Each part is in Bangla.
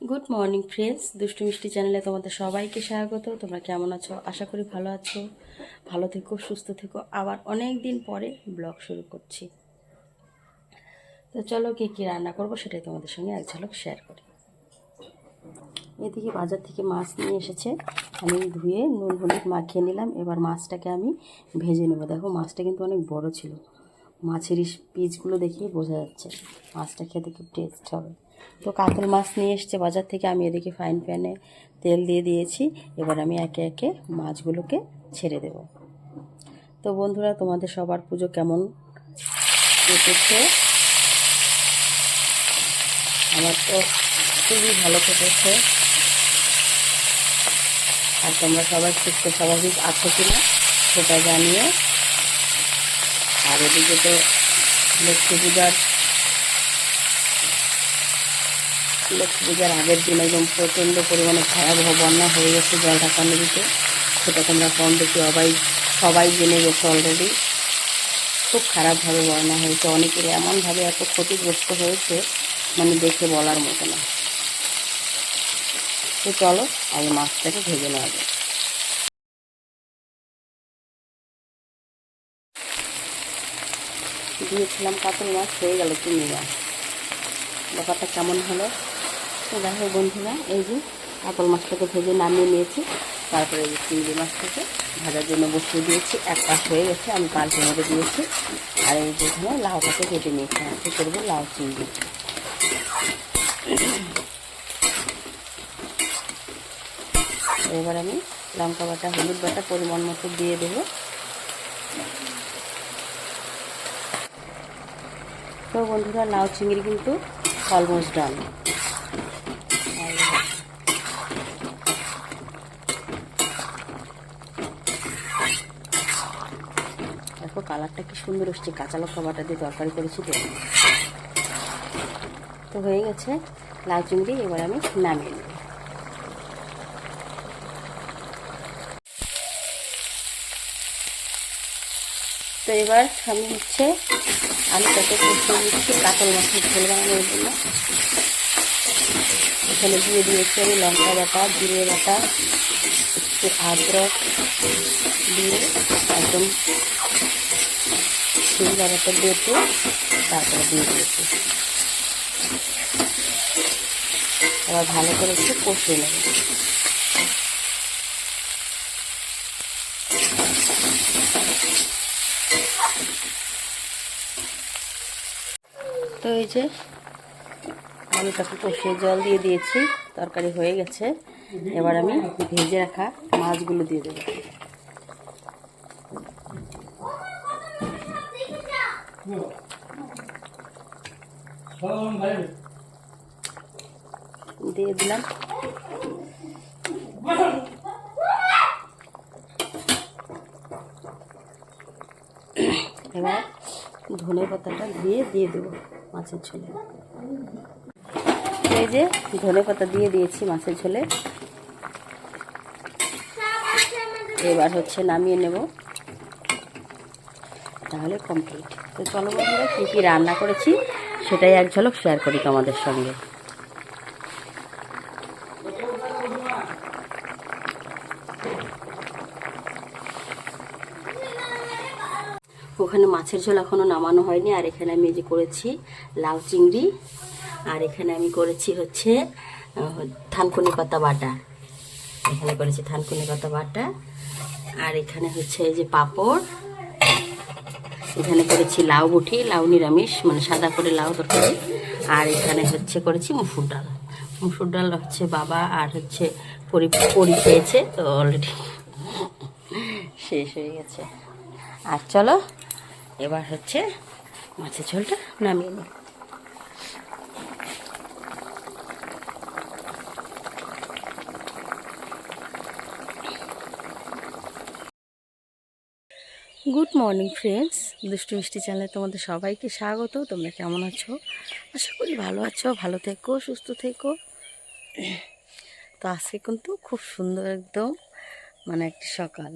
গুড মর্নিং ফ্রেন্ডস দুষ্টু মিষ্টি চ্যানেলে তোমাদের সবাইকে স্বাগত। তোমরা কেমন আছো? আশা করি ভালো আছো। ভালো থেকো, সুস্থ থেকো। আবার অনেক দিন পরে ব্লগ শুরু করছি। তো চলো কী কী রান্না করব সেটাই তোমাদের সঙ্গে এক ঝলক শেয়ার করি। এদিকে বাজার থেকে মাছ নিয়ে এসেছে। আমি ধুয়ে নুন হলুদ মাখিয়ে নিলাম। এবার মাছটাকে আমি ভেজে নেব। দেখো, মাছটা কিন্তু অনেক বড় ছিল। মাছের পিসগুলো দেখেই বোঝা যাচ্ছে। মাছটা খেতে খুব টেস্ট হবে। তো কাতল মাছ নিয়ে এসছে বাজার থেকে, আমি এদিকে ফাইন প্যানে তেল দিয়ে দিয়েছি। এবার আমি একে একে মাছগুলোকে ছেড়ে দেব। তো বন্ধুরা, তোমাদের সবার পুজো কেমন কেটেছে? আমার তো খুবই ভালো কেটেছে। আর তোমরা সবাই সুস্থ, স্বাভাবিক আছো কিনা সেটা জানিয়ে আর এদিকে তো লক্ষ্মী পূজার লক্ষ্মী পূজার আগের দিন একদম প্রচণ্ড পরিমাণে ভয়াবহ বন্যা হয়ে গেছে জল ঢাকা নদীতে। সেটা তোমরা কম বেশি সবাই সবাই জেনে গেছো অলরেডি খুব খারাপভাবে বন্যা হয়েছে। অনেকের এমনভাবে এত ক্ষতিগ্রস্ত হয়েছে মানে দেখে বলার মতো না। তো চলো, আগে মাছটাকে ভেজে নেওয়া যায় দিয়েছিলাম কাতল মাছ, হয়ে গেল মাছ। ব্যাপারটা কেমন হলো? তো দেখো বন্ধুরা, এই যে কাতল মাছটাকে ভেজে নামিয়ে নিয়েছি। তারপরে এই যে চিংড়ি মাছটাকে ভাজার জন্য বসিয়ে দিয়েছি। এক পাশ হয়ে গেছে, আমি পাল্টে মেরে দিয়েছি। আর এই যে এখানে লাউটাকে কেটে নিয়েছি। আজকে করব? লাউ, চিংড়ি। এবার আমি লঙ্কা বাটা, হলুদ বাটা পরিমাণ মতো দিয়ে দেবো। তো বন্ধুরা, লাউ, চিংড়ি কিন্তু অলমোস্ট ডান দেখো কালারটা কি সুন্দর হচ্ছে কাঁচা লঙ্কা বাটা দিয়ে তরকারি করেছি তো। হয়ে গেছে লাউ চিংড়ি, এবার আমি নামিয়ে নেব। তো এবার আমি হচ্ছে আলুটাকে কষিয়ে দিচ্ছি কাতল মাছের ঝোল বানানোর জন্য। এখানে দিয়ে দিয়েছি আমি লঙ্কা বাটা, জিরে বাটা, একটু আদ্রক দিয়ে একদম শিলবাটাটা বেটে তারপরে দিয়ে দিয়েছি। আবার ভালো করে একটু কষিয়ে নেব। তো এই যে আলুটাকে কষিয়ে জল দিয়ে দিয়েছি, তরকারি হয়ে গেছে। এবার আমি ভেজে রাখা মাছগুলো দিয়ে দেবো। দিয়ে দিলাম। এবার ধনে পাতাটা ধুয়ে দিয়ে দেবো মাছের ঝোলে। এই যে ধনে পাতা দিয়ে দিয়েছি মাছের ঝোলে। এবার হচ্ছে নামিয়ে নেব। তাহলে কমপ্লিট তো চলো বন্ধুরা, কী কী রান্না করেছি, সেটাই এক ঝলক শেয়ার করি তোমাদের সঙ্গে। ওখানে মাছের ঝোল এখনও নামানো হয়নি, আর এখানে আমি যে করেছি লাউ চিংড়ি, আর এখানে আমি করেছি হচ্ছে থানকুনি পাতা বাটা। এখানে করেছি থানকুনি পাতা বাটা, আর এখানে হচ্ছে এই যে পাঁপড় এখানে করেছি লাউ বুটি, লাউ নিরামিষ মানে সাদা করে লাউ তরকারি। আর এখানে হচ্ছে করেছি মুসুর ডাল। মুসুর ডাল হচ্ছে বাবা আর হচ্ছে পরি পরি খেয়েছে, তো অলরেডি শেষ হয়ে গেছে। আর চলো, এবার হচ্ছে মাছের ঝোলটা নামিয়ে নিই। গুড মর্নিং ফ্রেন্ডস দুষ্টু মিষ্টি চ্যানেলে তোমাদের সবাইকে স্বাগত। তোমরা কেমন আছো? আশা করি ভালো আছো, ভালো থেকো, সুস্থ থেকো। তো আজকে কিন্তু খুব সুন্দর একদম মানে একটি সকাল।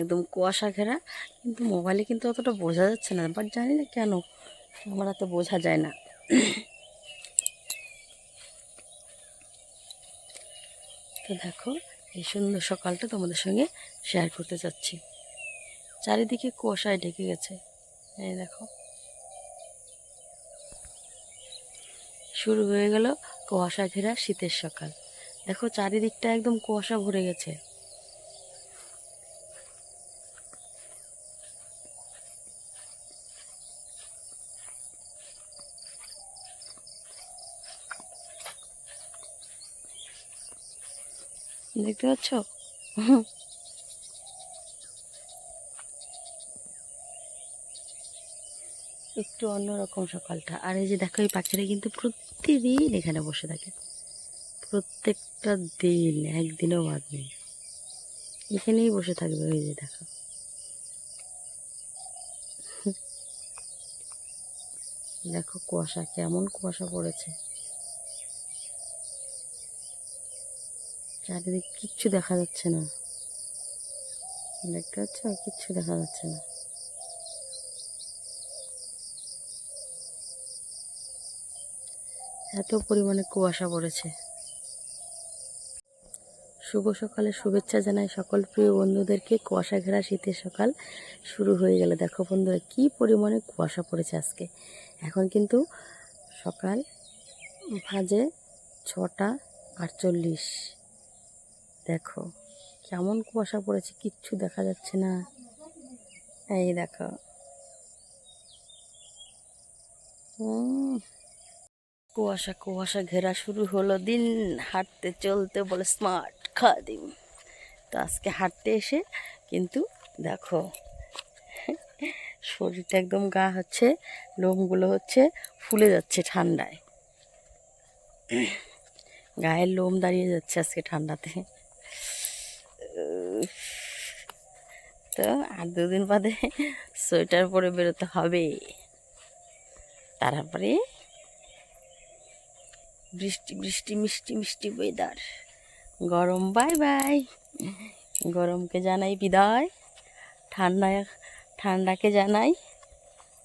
একদম কুয়াশা ঘেরা, কিন্তু মোবাইলে কিন্তু অতটা বোঝা যাচ্ছে না। বাট জানি না কেন, আমার এত বোঝা যায় না। তো দেখো, এই সুন্দর সকালটা তোমাদের সঙ্গে শেয়ার করতে চাচ্ছি। চারিদিকে কুয়াশায় ঢেকে গেছে। এই দেখো। শুরু হয়ে গেল কুয়াশা ঘেরা শীতের সকাল। দেখো চারিদিকটা একদম কুয়াশা ভরে গেছে। দেখতে পাচ্ছ? একটু অন্যরকম সকালটা। আর এই যে দেখো, এই পাখিরা কিন্তু প্রতিদিন এখানে বসে থাকে। প্রত্যেকটা দিন, একদিনও বাদ নেই। এখানেই বসে থাকবে ওই যে দেখো। দেখো কুয়াশা, কেমন কুয়াশা পড়েছে। চারিদিক কিচ্ছু দেখা যাচ্ছে না। দেখতে পাচ্ছ? কিচ্ছু দেখা যাচ্ছে না। এত পরিমাণে কুয়াশা পড়েছে। শুভ সকালে শুভেচ্ছা জানাই সকল প্রিয় বন্ধুদেরকে। কুয়াশা ঘেরা শীতের সকাল শুরু হয়ে গেলে। দেখো বন্ধুরা কি পরিমাণে কুয়াশা পড়েছে আজকে। এখন কিন্তু সকাল বাজে ছটা আটচল্লিশ। দেখো কেমন কুয়াশা পড়েছে কিচ্ছু দেখা যাচ্ছে না। এই দেখো। উম, কুয়াশা কুয়াশা ঘেরা শুরু হলো। দিন হাঁটতে চলতে বলে স্মার্ট খাদিম। তো আজকে হাঁটতে এসে কিন্তু দেখো, শরীরটা একদম গা হচ্ছে, লোমগুলো হচ্ছে, ফুলে যাচ্ছে ঠান্ডায়। গায়ের লোম দাঁড়িয়ে যাচ্ছে আজকে ঠান্ডাতে। তো আর দুদিন বাদে সোয়েটার পরে বেরোতে হবে। তারপরে বৃষ্টি বৃষ্টি, মিষ্টি মিষ্টি ওয়েদার গরম বাই বাই গরমকে জানাই বিদায়। ঠান্ডা, ঠান্ডাকে জানাই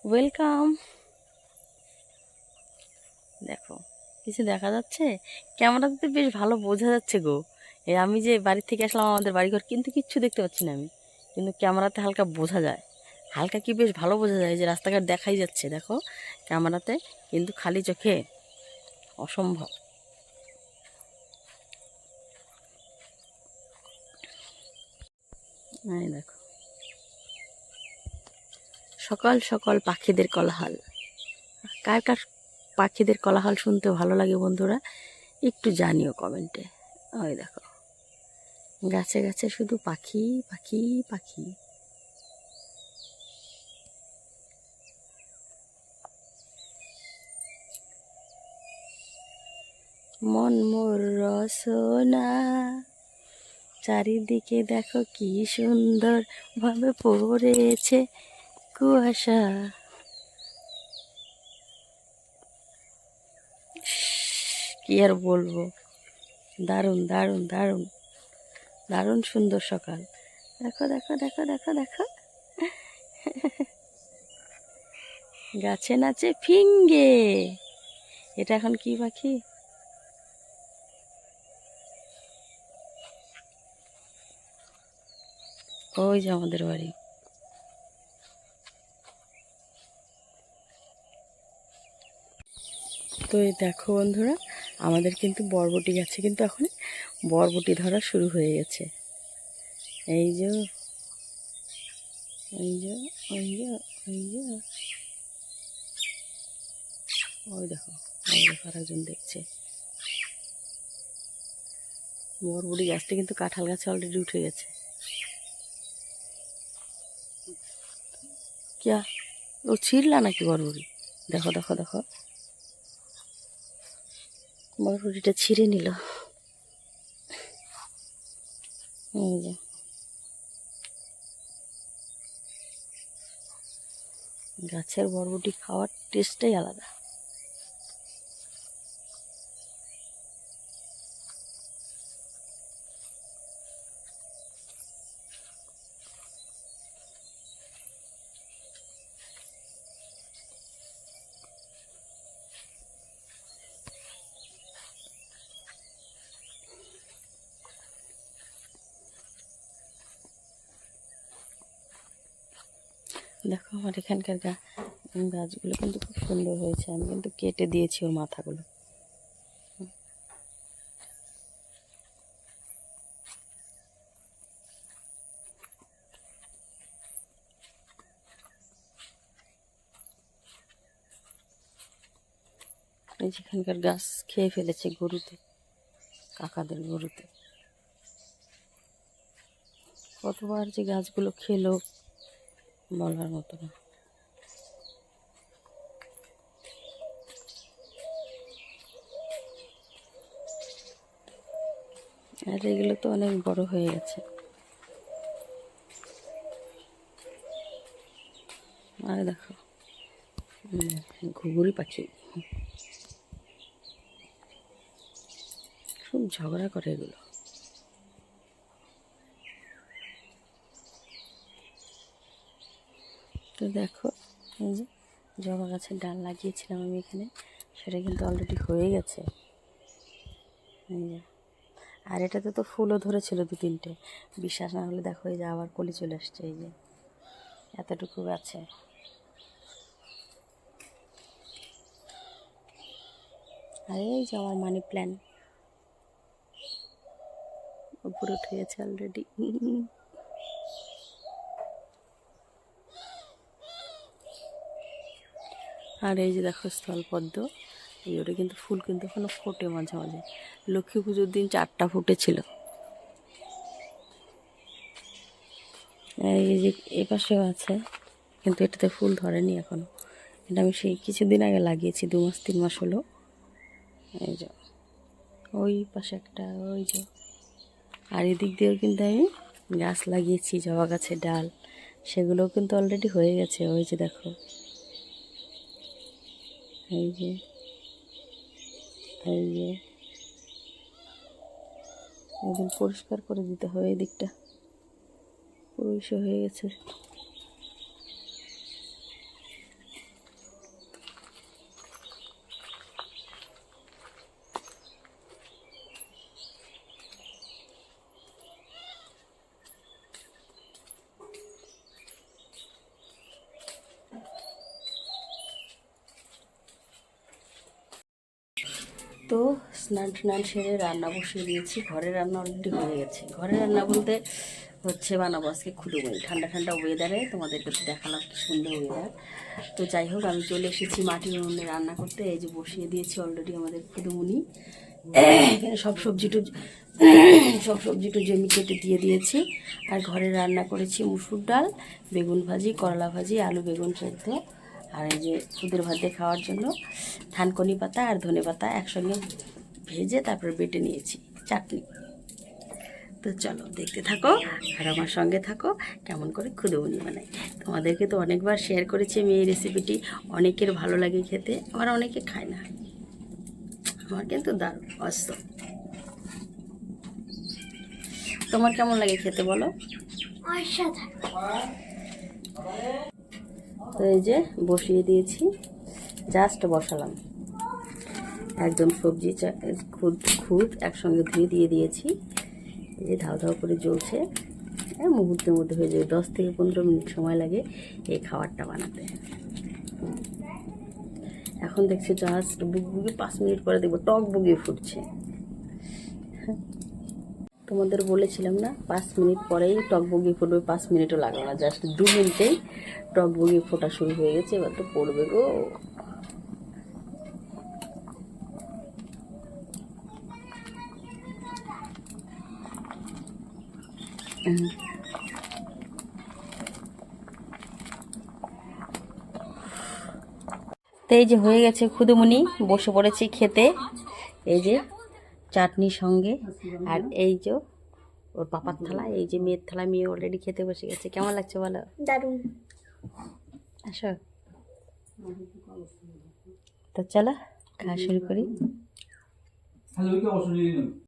ওয়েলকাম দেখো, কিছু দেখা যাচ্ছে? ক্যামেরাতে বেশ ভালো বোঝা যাচ্ছে গো। এই আমি যে বাড়ি থেকে আসলাম, আমাদের বাড়িঘর, কিন্তু কিচ্ছু দেখতে পাচ্ছি না আমি। কিন্তু ক্যামেরাতে হালকা বোঝা যায়। হালকা কি বেশ ভালো বোঝা যায় যে রাস্তাঘাট দেখাই যাচ্ছে, দেখো। ক্যামেরাতে কিন্তু খালি চোখে অসম্ভব। দেখো। সকাল সকাল পাখিদের কলাহাল। কার কার পাখিদের কলাহাল শুনতে ভালো লাগে বন্ধুরা, একটু জানিও কমেন্টে। ওই দেখো। গাছে গাছে শুধু পাখি পাখি পাখি। মন মোর রসনা। চারিদিকে দেখো কি সুন্দর ভাবে পড়েছে কুয়াশা। কি আর বলব দারুণ দারুণ দারুণ দারুণ সুন্দর সকাল দেখো দেখো দেখো দেখো দেখো গাছে নাচে ফিঙ্গে এটা এখন কি পাখি ওই যে আমাদের বাড়ি। তো এই দেখো বন্ধুরা, আমাদের কিন্তু বরবটি গাছে কিন্তু এখন বরবটি ধরা শুরু হয়ে গেছে। এই যে ওই যে ওই যে ওই যে। ওই দেখো ওই দেখো আর একজন দেখছে। বরবটি গাছটা কিন্তু কাঁঠাল গাছে অলরেডি উঠে গেছে। কিয়া? ও ছিঁড়লা নাকি বরবটি? দেখো দেখো দেখো। বরবটিটা ছিঁড়ে নিল। এই যে। গাছের বরবটি খাওয়ার টেস্টটাই আলাদা। আমার এখানকার গাছগুলো কিন্তু খুব সুন্দর হয়েছে। আমি কিন্তু কেটে দিয়েছি ওর মাথাগুলো। যেখানকার গাছ খেয়ে ফেলেছে গরুতে, কাকাদের গরুতে। কতবার যে গাছগুলো খেলো বলার মতো না। আর এগুলো তো অনেক বড় হয়ে গেছে। আর দেখো ঘুঘুরি পাখি। খুব ঝগড়া করে এগুলো। তো দেখো, এই যে জবা গাছের ডাল লাগিয়েছিলাম আমি এখানে, সেটা কিন্তু অলরেডি হয়ে গেছে। এই যে। আর এটাতে তো ফুলও ধরেছিল দু তিনটে। বিশ্বাস না হলে দেখো, এই যে আবার কলি চলে আসছে, এই যে। এতটুকু আছে। আর এই যে আমার মানি প্ল্যান উপরে উঠে গেছে অলরেডি আর এই যে দেখো স্থলপদ্ম। এই ওটা কিন্তু ফুল কিন্তু এখনও ফোটে মাঝে মাঝে। লক্ষ্মী পুজোর দিন চারটা ফুটে ফুটেছিল এই যে এ পাশেও আছে, কিন্তু এটাতে ফুল ধরেনি এখনও। এটা আমি সেই কিছুদিন আগে লাগিয়েছি, দু মাস, তিন মাস হলো। এই যে, ওই পাশে একটা, ওই যে। আর এদিক দিয়েও কিন্তু আমি গাছ লাগিয়েছি, জবা গাছের ডাল, সেগুলোও কিন্তু অলরেডি হয়ে গেছে, ওই যে দেখো। এই যে এই একদম পরিষ্কার করে দিতে হবে এই দিকটা। পুরুষ হয়ে গেছে। তো স্নান টান সেরে রান্না বসিয়ে দিয়েছি। ঘরের রান্না অলরেডি হয়ে গেছে। ঘরের রান্না বলতে হচ্ছে বানাবো আজকে খুদুমুড়ি। ঠান্ডা ঠান্ডা ওয়েদারে তোমাদেরকে তো দেখালাম কি সুন্দর ওয়েদার তো যাই হোক, আমি চলে এসেছি মাটির উনুনে রান্না করতে। এই যে বসিয়ে দিয়েছি অলরেডি আমাদের খুদুমুনি এখানে সব সবজি টু সব সবজি জমি কেটে দিয়ে দিয়েছি। আর ঘরে রান্না করেছি মুসুর ডাল, বেগুন ভাজি, করলা ভাজি, আলু বেগুন সেদ্ধ। আর এই যে খুদের ভাত দিয়ে খাওয়ার জন্য থানকনি পাতা আর ধনে পাতা একসঙ্গে ভেজে তারপরে বেটে নিয়েছি, চাটনি। তো চলো দেখতে থাকো আর আমার সঙ্গে থাকো, কেমন করে খুদুবনি বানাই। তোমাদেরকে তো অনেকবার শেয়ার করেছি আমি এই রেসিপিটি অনেকের ভালো লাগে খেতে, আবার অনেকে খায় না। আমার কিন্তু দারুণ অস্ত তোমার কেমন লাগে খেতে বলো? তো এই যে বসিয়ে দিয়েছি জাস্ট বসালাম। একদম সবজি খুদ খুদ একসঙ্গে ধুয়ে দিয়ে দিয়েছি। এই যে ধাও ধাও করে জ্বলছে। মুহূর্তের মধ্যে হয়ে যাবে। দশ থেকে পনেরো মিনিট সময় লাগে এই খাবারটা বানাতে। এখন দেখছি জাস্ট বুগবুগি পাঁচ মিনিট পরে দেখব টক বুগিয়ে ফুটছে। তোমাদের বলেছিলাম না, পাঁচ মিনিট পরেই টক বগি ফুটবে, পাঁচ মিনিটও লাগল না জাস্ট দু মিনিটেই টক বগি ফোটা শুরু হয়ে গেছে, এবার তো পড়বে গো। এই যে হয়ে গেছে খুদুমুনি, বসে পড়েছি খেতে। এই যে চাটনির সঙ্গে। আর এই যে ওর পাপার থালা এই যে মেয়ের থালা মেয়ে অলরেডি খেতে বসে গেছে। কেমন লাগছে বলো? দারুণ। আসো। তো চলো খাওয়া শুরু করি।